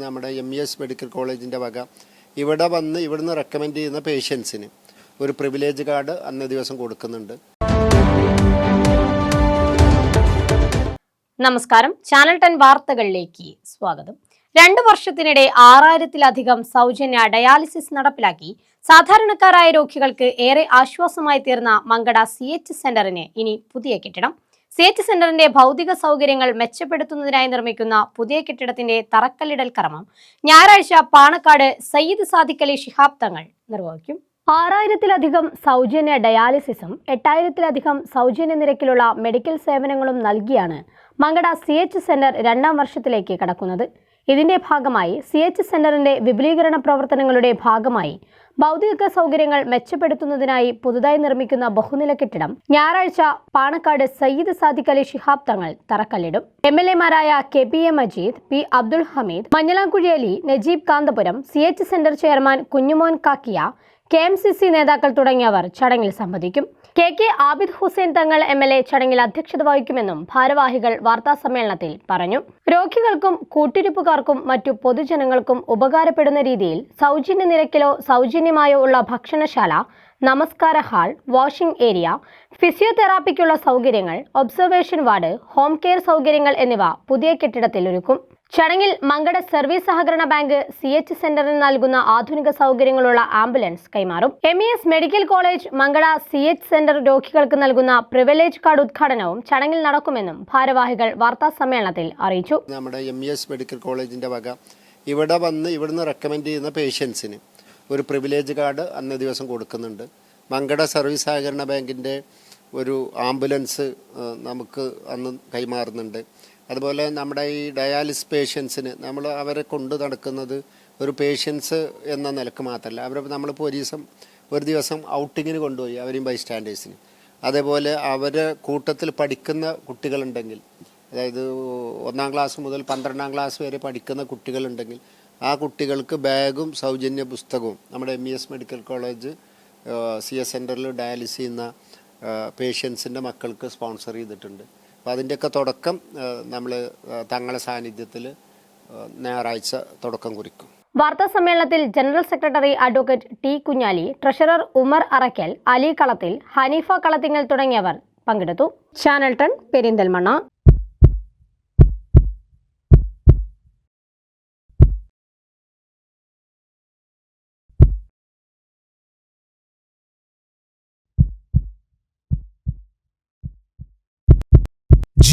നമ്മുടെ M S medical കോളേജിന്റെ വക. ഇവിടെ വന്ന് ഇവിടുന്ന് റെക്കമെൻഡ് ചെയ്യുന്ന പേഷ്യൻസിന് ഒരു പ്രിവിലേജ് കാർഡ് അന്നേ ദിവസം കൊടുക്കുന്നുണ്ട്. നമസ്കാരം. ചാനൽ ടെൻ വാർത്തകളിലേക്ക് സ്വാഗതം. രണ്ടു വർഷത്തിനിടെ ആറായിരത്തിലധികം സൗജന്യ ഡയാലിസിസ് നടപ്പിലാക്കി. സാധാരണക്കാരായ രോഗികൾക്ക് ഏറെ ആശ്വാസമായി തീർന്ന മങ്കട സി എച്ച് സെന്ററിന് ഇനി പുതിയ കെട്ടിടം. സി എച്ച് സെന്ററിന്റെ ഭൗതിക സൗകര്യങ്ങൾ മെച്ചപ്പെടുത്തുന്നതിനായി നിർമ്മിക്കുന്ന പുതിയ കെട്ടിടത്തിന്റെ തറക്കല്ലിടൽ കർമ്മം. ഞായറാഴ്ച പാണക്കാട് സയ്യിദ് സാദിഖലി ശിഹാബ് തങ്ങൾ നിർവഹിക്കും. ആറായിരത്തിലധികം സൗജന്യ ഡയാലിസിസും എട്ടായിരത്തിലധികം സൗജന്യ നിരക്കിലുള്ള മെഡിക്കൽ സേവനങ്ങളും നൽകിയാണ് മങ്കട സി എച്ച് സെന്റർ രണ്ടാം വർഷത്തിലേക്ക് കടക്കുന്നത്. ഇതിന്റെ ഭാഗമായി സി എച്ച് സെന്ററിന്റെ വിപുലീകരണ പ്രവർത്തനങ്ങളുടെ ഭാഗമായി ഭൗതിക സൗകര്യങ്ങൾ മെച്ചപ്പെടുത്തുന്നതിനായി പുതുതായി നിർമ്മിക്കുന്ന ബഹുനില കെട്ടിടം ഞായറാഴ്ച പാണക്കാട് സയ്യിദ് സാദിഖ് അലി ശിഹാബ് തങ്ങൾ തറക്കല്ലിടും. M L എമാരായ K P A Majeed P Abdul Hameed Manjalamkuzhi Ali Najeeb Kanthapuram C H centre chairman Kunjumon Kakkiya K M C C നേതാക്കൾ തുടങ്ങിയവർ ചടങ്ങിൽ സംബന്ധിക്കും. K K Abid Hussain Thangal M L A ചടങ്ങിൽ അധ്യക്ഷത വഹിക്കുമെന്നും ഭാരവാഹികൾ വാർത്താ സമ്മേളനത്തിൽ പറഞ്ഞു. രോഗികൾക്കും കൂട്ടിരിപ്പുകാർക്കും മറ്റു പൊതുജനങ്ങൾക്കും ഉപകാരപ്പെടുന്ന രീതിയിൽ സൗജന്യ നിരക്കിലോ സൗജന്യമായോ ഉള്ള ഭക്ഷണശാല നമസ്കാര ഹാൾ വാഷിംഗ് ഏരിയ ഫിസിയോതെറാപ്പിക്കുള്ള സൗകര്യങ്ങൾ ഒബ്സർവേഷൻ വാർഡ് ഹോം കെയർ സൗകര്യങ്ങൾ എന്നിവ പുതിയ കെട്ടിടത്തിൽ ഒരുക്കും. ചടങ്ങിൽ മങ്കട സർവീസ് സഹകരണ ബാങ്ക് സി എച്ച് സെന്ററിന് നൽകുന്ന ആധുനിക സൗകര്യങ്ങളുള്ള ആംബുലൻസ് കൈമാറും. M E S medical college Mankada C H centre രോഗികൾക്ക് നൽകുന്ന പ്രിവിലേജ് കാർഡ് ഉദ്ഘാടനവും ചടങ്ങിൽ നടക്കുമെന്നും ഭാരവാഹികൾ വാർത്താ സമ്മേളനത്തിൽ അറിയിച്ചു. നമ്മുടെ എം ഇ എസ് മെഡിക്കൽ കോളേജിന്റെ വക ഇവിടെ വന്ന് ഇവിടുന്ന് റെക്കമെൻഡ് ചെയ്യുന്ന പേഷ്യൻസിന് ഒരു പ്രിവിലേജ് കാർഡ് അന്നേ ദിവസം കൊടുക്കുന്നുണ്ട്. മങ്കട സർവീസ് സഹകരണ ബാങ്കിന്റെ ഒരു ആംബുലൻസ് നമുക്ക് അന്ന് കൈമാറുന്നുണ്ട്. അതുപോലെ നമ്മുടെ ഈ ഡയാലിസ് പേഷ്യൻസിന് നമ്മൾ അവരെ കൊണ്ട് നടക്കുന്നത് ഒരു പേഷ്യൻസ് എന്ന നിലയ്ക്ക് മാത്രമല്ല അവരെ നമ്മളിപ്പോൾ ഒരു ദിവസം ഒരു ദിവസം ഔട്ടിങ്ങിന് കൊണ്ടുപോയി അവരെയും ബൈ സ്റ്റാൻഡേഴ്സിന് അതേപോലെ അവരെ കൂട്ടത്തിൽ പഠിക്കുന്ന കുട്ടികളുണ്ടെങ്കിൽ അതായത് ഒന്നാം ക്ലാസ് മുതൽ പന്ത്രണ്ടാം ക്ലാസ് വരെ പഠിക്കുന്ന കുട്ടികളുണ്ടെങ്കിൽ ആ കുട്ടികൾക്ക് ബാഗും സൗജന്യ പുസ്തകവും നമ്മുടെ M E S medical college C S സെന്ററിൽ ഡയാലിസ് ചെയ്യുന്ന പേഷ്യൻസിന്റെ മക്കൾക്ക് സ്പോൺസർ ചെയ്തിട്ടുണ്ട്. അപ്പോൾ അതിന്റെയൊക്കെ തുടക്കം നമ്മൾ തങ്ങളെ സാന്നിധ്യത്തിൽ ഞായറാഴ്ച തുടക്കം കുറിക്കും. വാർത്താ സമ്മേളനത്തിൽ general secretary advocate T Kunjali treasurer Umar Arakkal Ali Kalathil Haneefa Kalathingal തുടങ്ങിയവർ പങ്കെടുത്തു. ചാനൽ ടൺ പെരിന്തൽമണ്ണ.